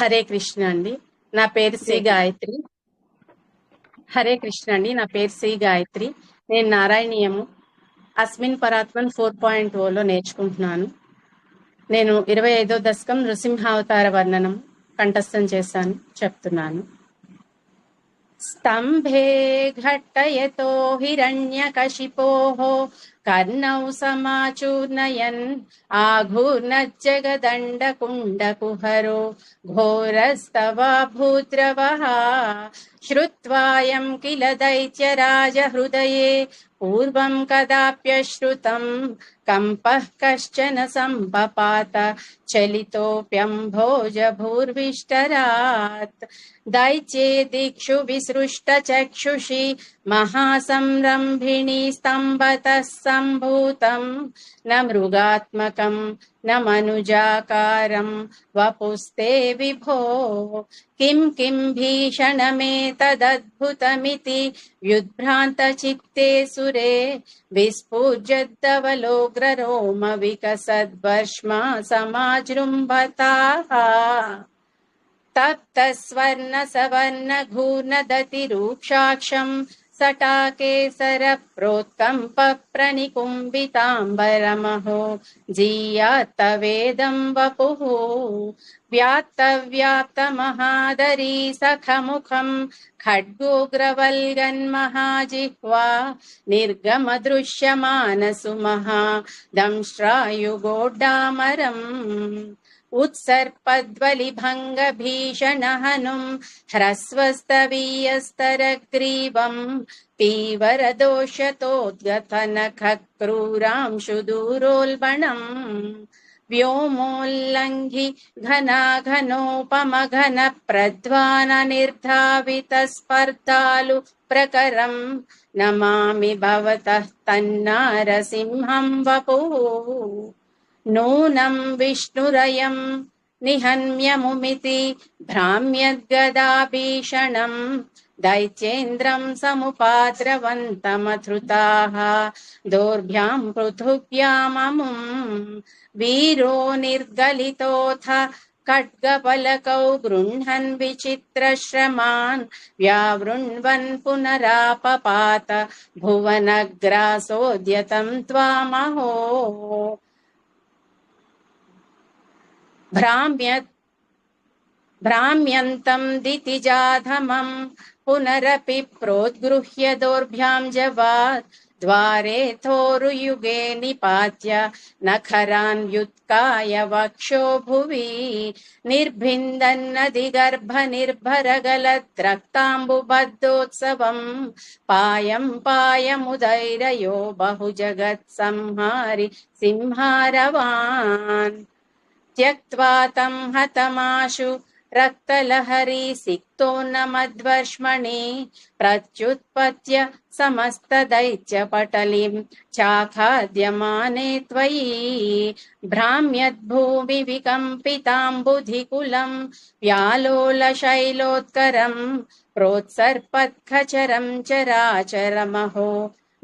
హరే కృష్ణ అండి. నా పేరు శ్రీ గాయత్రి. హరే కృష్ణ అండి. నా పేరు శ్రీ గాయత్రి. నేను నారాయణీయము. అస్మిన్ పరాత్మన్ ఫోర్ పాయింట్ ఓలో నేర్చుకుంటున్నాను. నేను ఇరవై ఐదో దశకం నృసింహావతార వర్ణనం కంఠస్థం చేశాను చెప్తున్నాను. స్తంభే ఘట్టయతో హిరణ్య కశిపోహో कर्णौ समाचूर्णयन् आघूर्णज्जगदण्डकुण्डकुहरो घोरस्तवाभूद्रवः श्रुत्वायं किल दैत्यराजहृदये पूर्वं कदाप्यश्रुतं कम्पः कश्चन सम्पपात चलितोऽप्यम्भोजभूर्विष्टरात् दैत्ये दिक्षु विसृष्टचक्षुषि महासंरम्भिणी स्तम्भतः सम्भूतं न मृगात्मकं, न मनुजाकारं, वपुस्ते विभो। किं किं भीषणमेतदद्भुतमिति, व्युद्भ्रान्तचित्ते सुरे विस्फुजद्दवलोग्ररोम विकसद्वर्ष्मा समाजृम्भताः। तप्तस्वर्णसवर्णघूर्णदतिरूक्षाक्षम् सटाकेसर प्रोक्तम् पप्रनिकुम्बिताम्बरमहो वपुः व्याप्तव्याप्तमहादरी सखमुखम् खड्गोग्रवल्गन्महाजिह्वा निर्गमदृश्यमानसुमहा दंश्रायुगोड्डामरम् उत्सर्पद्वलिभङ्गभीषणहनुम् ह्रस्वस्तवीयस्तरग्रीवम् पीवर सुदूरोल्बणम् व्योमोल्लङ्घि घनाघनोपमघनप्रध्वाननिर्धावितस्पर्धालु प्रकरम् नमामि भवतः तन्नारसिंहम् वपुः। नूनं विष्णुरयं निहन्म्यमुमिति भ्राम्यद्गदाभीषणम् दैत्येन्द्रं समुपाद्रवन्तमधृताः। दोर्भ्यां पृथुव्याममुम् वीरो निर्गलितोऽथ खड्गपलकौ गृह्णन् विचित्रश्रमान् व्यावृण्वन् पुनरापपात भुवनग्रासोद्यतं त्वामहो भ्राम्यत् भ्राम्यन्तं दितिजाधमम् पुनरपि प्रोद्गृह्य दोर्भ्यां जवात्। द्वारे थोरुयुगे निपात्य नखरान् व्युत्काय वक्षो भुवि। निर्भिन्दन्नदिगर्भनिर्भरगलद्रक्ताम्बुबद्धोत्सवम् पायं पायमुदैरयो बहुजगत्संहारि सिंहारवान्। त्यक्त्वा तम् हतमाशु रक्तलहरी सिक्तो न मद्वर्ष्मणि प्रत्युत्पत्य समस्तदैत्यपटलिम् चाखाद्यमाने त्वयि भ्राम्यद्भूमि विकम्पिताम्बुधिकुलम् व्यालोलशैलोत्करम् प्रोत्सर्पत्खचरम् चराचरमहो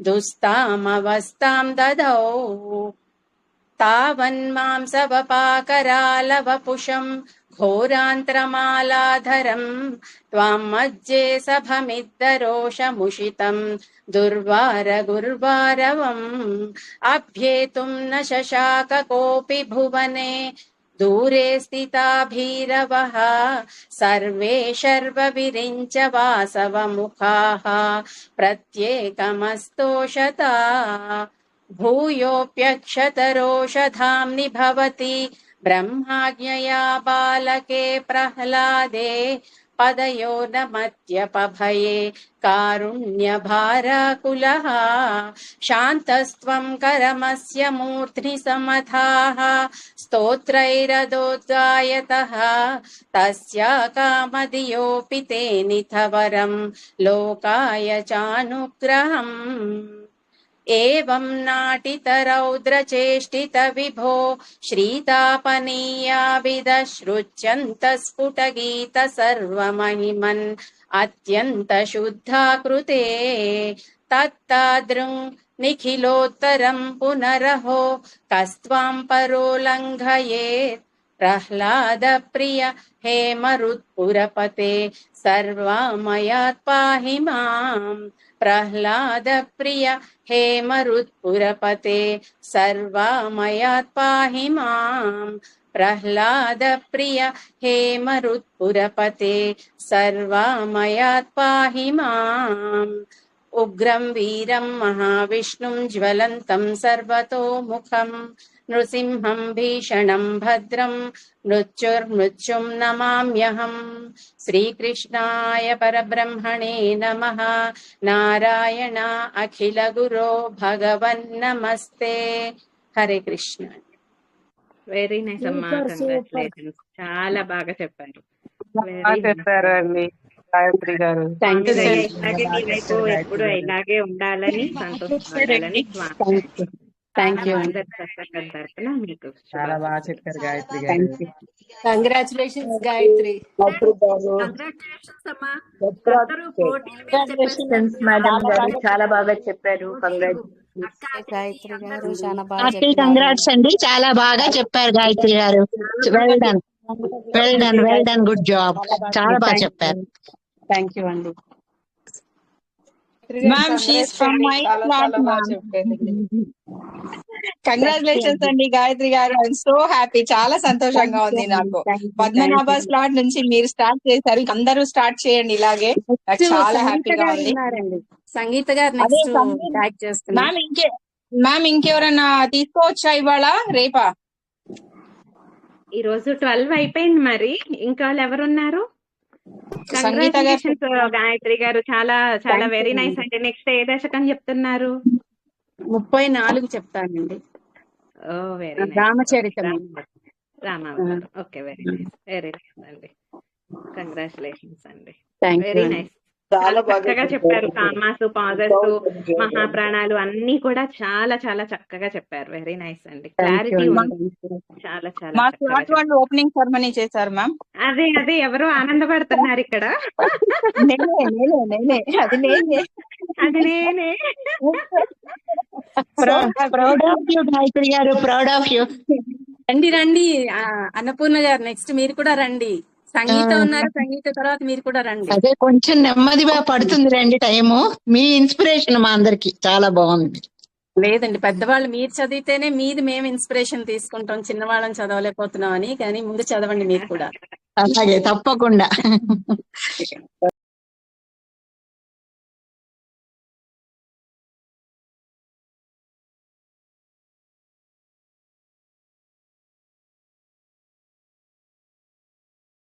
दुस्तामवस्ताम् ददौ तावन्मांसवपाकरालवपुषम् घोरान्त्रमालाधरम् त्वां मज्जे दुर्वार गुर्वारवम् अभ्येतुं न शशाक कोऽपि भुवने दूरे स्थिता भीरवः सर्वे शर्वविरिञ्च वासवमुखाः प्रत्येकमस्तोषता भूयोऽप्यक्षतरोषधाम्नि भवति ब्रह्माज्ञया बालके प्रह्लादे, पदयो न मत्यपभये कारुण्यभाराकुलः, शान्तस्त्वं करमस्य मूर्ध्नि समथाः स्तोत्रैरदोद्गायतः। तस्या कामधियोऽपि ते निथवरं। लोकाय चानुग्रहम्। एवम् नाटित रौद्रचेष्टितविभो श्रीतापनीयाविदश्रुच्यन्तस्फुटगीत सर्वमहिमन् अत्यन्तशुद्धा कृते तत्तादृङ् निखिलोत्तरम् पुनरहो कस्त्वाम् परोलङ्घयेत् प्रह्लाद प्रिय हे मरुत्पुरपते सर्वामया पाहि माम् పాహి మాం ప్రహ్లాద ప్రియ హే మరుత్పురపతే సర్వామయాత్ పాహి మాం ప్రహ్లాద ప్రియ హే మరుత్పురపతే సర్వామయాత్ పాహి మాం ఉగ్రం వీరం మహావిష్ణుం జ్వలంతం సర్వతోముఖం నృసింహం భీషణం భద్రం మృత్యుర్మృత్యుం నమామ్యహం శ్రీకృష్ణాయ పరబ్రహ్మణే నమ నారాయణ అఖిల గురో భగవన్ నమస్తే హరే కృష్ణ వెరీ నైస్ అమ్మా. కంగ్రాచులేషన్స్ చాలా బాగా చెప్పారు. చెప్పారు అండి గాయత్రి గారు. ఎప్పుడు ఇలాగే ఉండాలని సంతోషపడాలని స్వామి థ్యాంక్ యూ మీకు చాలా బాగా. చెప్పారు గాయత్రి గారు. కంగ్రాచులేషన్స్ గాయత్రి. కంగ్రాచులేషన్స్ మేడం గారు. చాలా బాగా చెప్పారు. కంగ్రాచులేషన్స్ గాయత్రి గారు చాలా బాగా హార్టీ చెప్పినారు. కంగ్రాట్స్ అండి. చాలా బాగా చెప్పారు గాయత్రి గారు. Well done well done well done good job చాలా బాగా చెప్పారు. థ్యాంక్ యూ అండి. From my plot, ma'am. Congratulations అండి గాయత్రి గారు. ఐఎమ్ సో హ్యాపీ చాలా సంతోషంగా ఉంది నాకు. పద్మనాభ స్లాట్ నుంచి మీరు స్టార్ట్ చేశారు. అందరూ స్టార్ట్ చేయండి ఇలాగే. చాలా సంగీత హ్యాపీగా గారు ఉంది. సంగీత గారు మ్యామ్ ఇంకే మ్యామ్ ఇంకెవరన్నా తీసుకోవచ్చా ఇవాళ? రేపా? ఈ రోజు ట్వెల్వ్ అయిపోయింది మరి. ఇంకా వాళ్ళు ఎవరున్నారు? సంగీత గారు గాయత్రి గారు చాలా చాలా వెరీ అండి. నైస్ అంటే నెక్స్ట్ ఏ దశకం చెప్తున్నారు? ముప్పై నాలుగు చెప్తానండి. ఓ వెరీ రామచరితం రామావతారం okay very nice. Very nice అండి. కంగ్రాచులేషన్స్ అండి. Very nice. చాలా చక్కగా చెప్పారు. కామాసు పాజెస్ మహాప్రాణాలు అన్ని కూడా చాలా చాలా చక్కగా చెప్పారు. వెరీ నైస్ అండి. క్లారిటీ చాలా చాలా ఓపెనింగ్ సెరమనీ చేశారు మ్యామ్. అదే అదే. ఎవరో ఆనందపడుతున్నారు ఇక్కడ. నేనే నేనే నేనే. అది నేనే. అది నేనే. ప్రౌడ్ ఆఫ్ యూ గాయత్రి గారు. ప్రౌడ్ ఆఫ్ యూ రండి రండి. అన్నపూర్ణ గారు నెక్స్ట్ మీరు కూడా రండి. సంగీత. ఉన్నారు సంగీత తర్వాత మీరు కూడా రండి. అదే కొంచెం నెమ్మదిగా పడుతుంది రండి టైము. మీ ఇన్స్పిరేషన్ మా అందరికి చాలా బాగుంది. లేదండి పెద్దవాళ్ళు మీరు చదివితేనే మీది మేము ఇన్స్పిరేషన్ తీసుకుంటాం. చిన్నవాళ్ళని చదవలేకపోతున్నాం అని కానీ ముందు చదవండి మీరు కూడా. అలాగే తప్పకుండా.